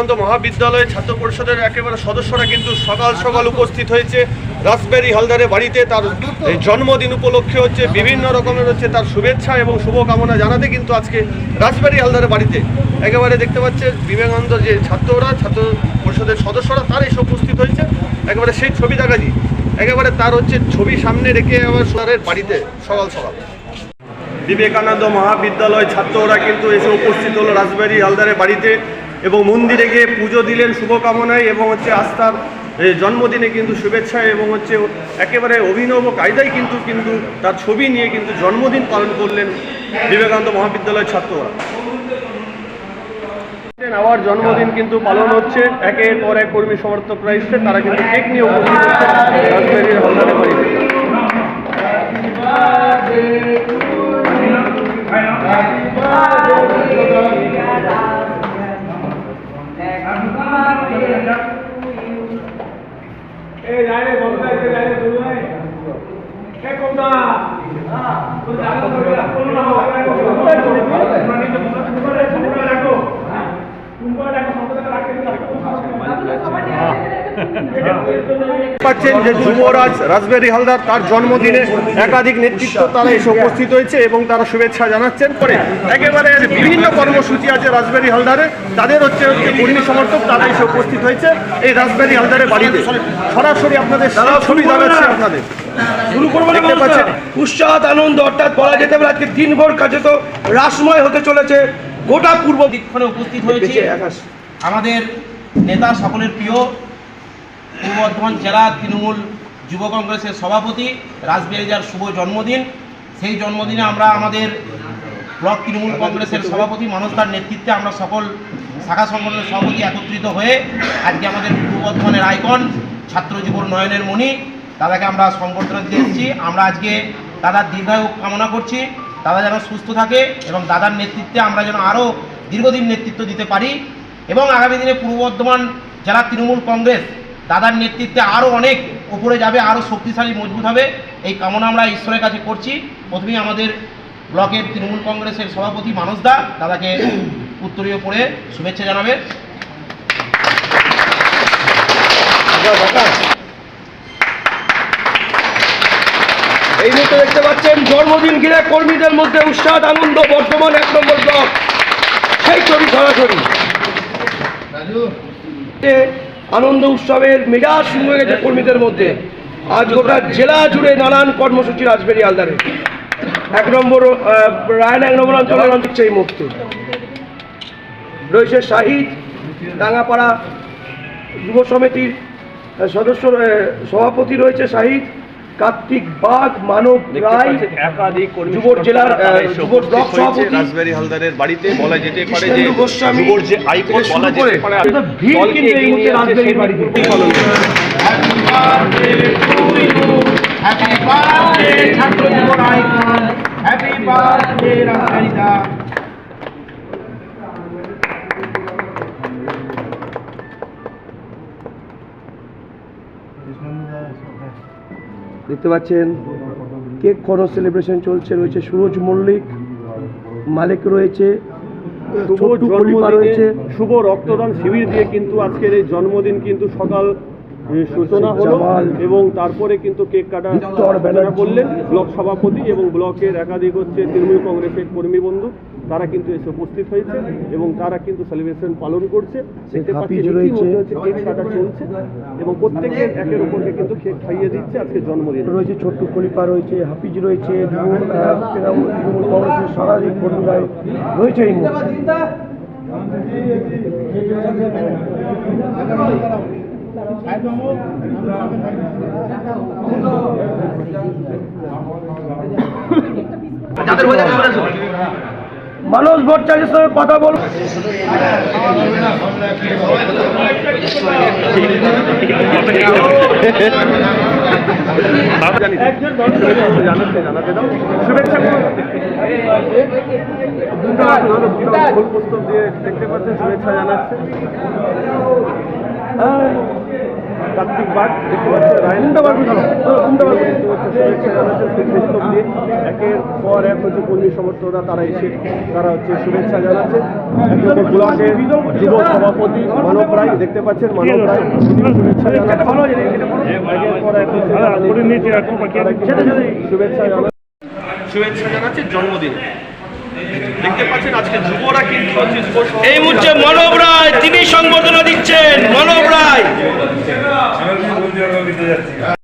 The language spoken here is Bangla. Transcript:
বিবেকানন্দ মহাবিদ্যালয় ছাত্র পরিষদের একেবারে সদস্যরা কিন্তু সকাল সকাল উপস্থিত হয়েছে। রাসবেরি হালদারের বাড়িতে তার জন্মদিন উপলক্ষে হচ্ছে বিভিন্ন রকমের হচ্ছে তার শুভেচ্ছা এবং শুভকামনা জানাতে কিন্তু আজকে রাসবেরি হালদারের বাড়িতে। একেবারে দেখতে পাচ্ছে বিবেকানন্দ যে ছাত্ররা, ছাত্র পরিষদের সদস্যরা, তার এসে উপস্থিত হয়েছে। একেবারে সেই ছবি দেখাজি একেবারে তার হচ্ছে ছবি সামনে রেখে আবার সোনারের বাড়িতে সকাল সকাল। বিবেকানন্দ মহাবিদ্যালয় ছাত্ররা কিন্তু এসে উপস্থিত হলো রাজবাড়ি হালদারের বাড়িতে। এবং মন্দিরে গিয়ে পুজো দিলেন শুভকামনায় এবং হচ্ছে আস্থার জন্মদিনে কিন্তু শুভেচ্ছা এবং হচ্ছে একেবারে অভিনব কায়দায় কিন্তু কিন্তু তার ছবি নিয়ে কিন্তু জন্মদিন পালন করলেন বিবেকানন্দ মহাবিদ্যালয়ের ছাত্ররা। আবার জন্মদিন কিন্তু পালন হচ্ছে, একের পর এক কর্মী সমর্থকরা এসছে তারা কিন্তু কেক নিয়ে উপস্থিত হচ্ছে এই যাইরে বলতা এই যাইরে দুলাই কে কোনটা তো জানো তো কোন না পাচ্ছেন যে যুবরাজ রাসবেরি হালদার তার জন্মদিনে একাধিক নেতৃত্ব তারা এসে উপস্থিত হয়েছে এবং তারা শুভেচ্ছা জানাচ্ছেন। পরে একেবারে বিভিন্ন কর্মসূচি আছে রাসবেরি হালদারে। তাদের হচ্ছে হচ্ছে কর্মী সমর্থক তারা এসে উপস্থিত হয়েছে। এই রাসবেরি হালদারের বাড়িতে সরাসরি আপনাদের ছবি জানাচ্ছে আপনাদের। শুরু করব দেখতে পাচ্ছেন। উৎসাহ আনন্দ অর্থাৎ বলা যেতে পারে আজকে দিনভর কাছে তো রাসময় হতে চলেছে। গোটা পূর্ব দীক্ষণে উপস্থিত হয়েছি আমাদের নেতা সকলের প্রিয় পূর্ব বর্ধমান জেলা তৃণমূল যুব কংগ্রেসের সভাপতি রাসবিহারিজার শুভ জন্মদিন। সেই জন্মদিনে আমরা আমাদের ব্লক তৃণমূল কংগ্রেসের সভাপতি মানসদার নেতৃত্বে আমরা সকল শাখা সংগঠনের সভাপতি একত্রিত হয়ে আজকে আমাদের পূর্ব বর্ধমানের আইকন ছাত্র যুবর নয়নের মণি দাদাকে আমরা সম্বর্ধনা দিতে এসেছি। আমরা আজকে দাদার দীর্ঘায়ু কামনা করছি। দাদা যেন সুস্থ থাকে এবং দাদার নেতৃত্বে আমরা যেন আরও দীর্ঘদিন নেতৃত্ব দিতে পারি। এবং আগামী দিনে পূর্ব বর্ধমান জেলা তৃণমূল কংগ্রেস দাদার নেতৃত্বে আরও অনেক উপরে যাবে আরও শক্তিশালী মজবুত হবে। এই কামনা আমরা ঈশ্বরের কাছে করছি। প্রথমেই আমাদের ব্লকের তৃণমূল কংগ্রেসের সভাপতি মানস দা দাদাকে উত্তরীয় পড়ে শুভেচ্ছা জানাবে। এই মুহূর্তে দেখতে পাচ্ছেন জন্মদিন ঘিরে কর্মীদের মধ্যে উৎসাহ আনন্দ বর্তমান এক নম্বর ব্লক। সেই ছবি সরাসরি। এ আনন্দ উৎসবের মেজাজ শুরু হয়ে গেছে কর্মীদের মধ্যে। আজ গোটা জেলা জুড়ে নানান কর্মসূচি রাজবেরি আলদারে। এক নম্বর রায়না এক নম্বর অঞ্চলের অঞ্চল এই মুহূর্তে। রয়েছে শাহিদ, ডাঙ্গাপাড়া যুব সমিতির সদস্য সভাপতি রয়েছে শাহিদ। কার্তিক বাঘ মানব রায় একাধিক যুবর জেলার, যুবর ব্লক সভাপতি রাসবেরি হালদারের বাড়িতে বলা যেতে পারে যে গোস্বামী যুবর যে আইকন বলা যেতে পারে ভিড় কিন্তু এই মুহূর্তে সেই বাড়িতে। দেখতে পাচ্ছেন কেক খরচ সেলিব্রেশন চলছে রয়েছে সুরজ মল্লিক মালিক রয়েছে শুভ রয়েছে। শুভ রক্তদান শিবির দিয়ে কিন্তু আজকের এই জন্মদিন কিন্তু সকাল সূচনা হলো এবং তারপরে কিন্তু কেক কাটা। করলেন ব্লক সভাপতি এবং ব্লকের একাধিক হচ্ছে তৃণমূল কংগ্রেসের কর্মী বন্ধু। তারা কিন্তু এসে উপস্থিত হয়েছে এবং তারা কিন্তু সেলিব্রেশন পালন করছে। দেখতে পাচ্ছি রয়েছে। ইতিমধ্যে হচ্ছে কেক কাটা চলছে এবং প্রত্যেকে একের উপরকে কিন্তু কেক খাইয়ে দিচ্ছে আজকে জন্মদিন। রয়েছে ছোট্ট কলিপা রয়েছে হাফিজ রয়েছে তৃণমূল কংগ্রেসের সারাদিক এই মুহূর্তে। মানুষ ভট্টাচার্যের সঙ্গে কথা বল। শুভেচ্ছা পুস্তক দিয়ে দেখতে পাচ্ছেন শুভেচ্ছা। জানাচ্ছে কার্তিক বাঘ দেখতে পাচ্ছেন? রায়নটা একের পর এক হচ্ছে কর্মী সমর্থকরা তারা এসে তারা হচ্ছে শুভেচ্ছা জানাচ্ছে ব্লকের যুব সভাপতি মানব রায় দেখতে পাচ্ছেন মানব রায় শুভেচ্ছা জানাচ্ছে শুভেচ্ছা জানাচ্ছে জন্মদিন এই মুহূর্তে মানব রায় তিনি সংবর্ধনা দিচ্ছেন মানব রায়।